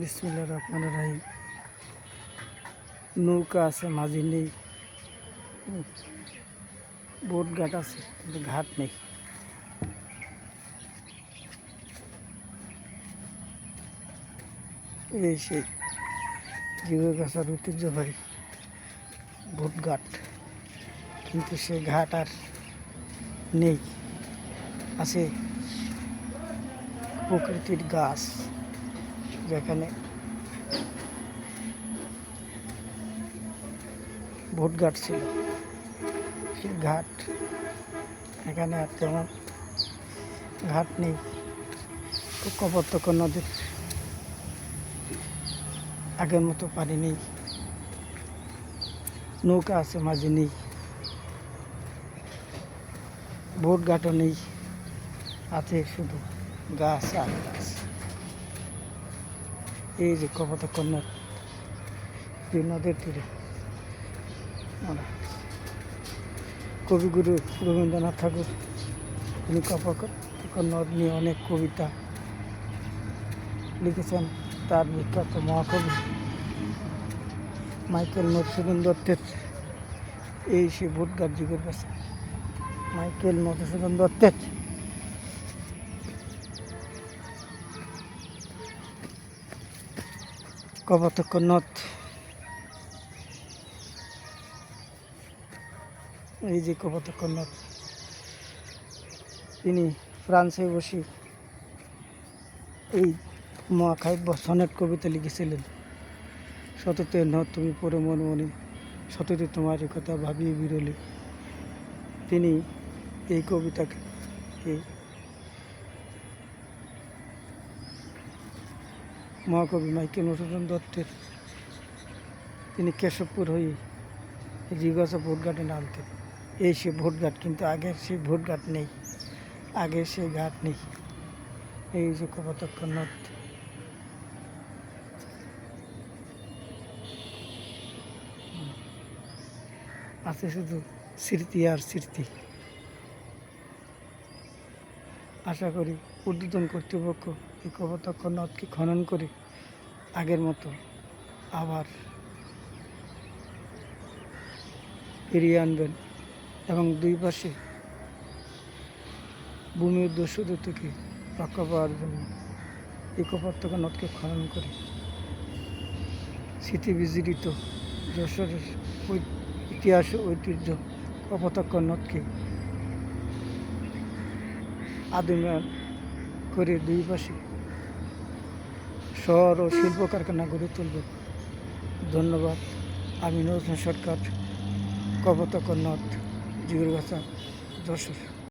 বিসমিল্লা রহমান রাহিম। নৌকা আছে, মাঝি নেই। বোট ঘাট আছে, কিন্তু ঘাট নেই। এই সেই জীবগাছার ঐতিহ্যবাহী বোট ঘাট। কিন্তু সে ঘাট আর নেই। আছে প্রকৃতির গাছ। যেখানে ভোট ঘাট ছিল, সেই ঘাট। এখানে আর তেমন ঘাট নেই কপর্তক নদীর আগের মতো পানি নেই, নৌকা আছে মাঝে নেই, ভোট ঘাটও নেই, আছে শুধু গাছ আর গাছ। এই যে কপতক নদ এই নদের তীরে। কবিগুরু রবীন্দ্রনাথ ঠাকুর, তিনি কপতক নদ নিয়ে অনেক কবিতা লিখেছেন। তার বিখ্যাত মহাকবি মাইকেল মধুসূদন দত্তের এই সে ভোটগার যুগের কাছে। মাইকেল মধুসূদন দত্তের কপতক নদ। এই যে কপতক নদ। তিনি ফ্রান্সে বসে এই মহাকাব্য সনেট কবিতা লিখেছিলেন। সততে ন তুমি পরে মন মনে, সততে তোমার কথা ভাবিয়ে বিরলে। তিনি এই কবিতাকে মহাকবি মাইকেল মধুসূদন দত্তের। তিনি কেশবপুর হয়ে জিজ্ঞাসা ভোটঘাটে নামতেন। এই সে ভোটঘাট কিন্তু আগের সেই ভোটঘাট নেই, আগের সেই ঘাট নেই। এই যে কপতক্ষ নদ। আছে শুধু স্মৃতি আর স্মৃতি। আশা করি উদ্বোধন কর্তৃপক্ষ এই কপতক্ষ নদকে খনন করে আগের মতো আবার ফিরিয়ে আনবেন এবং দুই পাশে ভূমির দস্যুদের থেকে রক্ষা পাওয়ার জন্য এই কপতক্ষ নদকে খনন করে স্মৃতি বিজড়িত যশোরের ইতিহাস ঐতিহ্য কপতক্ষ নদকে আদিমান করে দুই পাশে শহর ও শিল্প কারখানা গড়ে তুলবে। ধন্যবাদ। আমি নজরুল সরকার কপতক্ষ জিগুর জিগুরগাছা যশোর।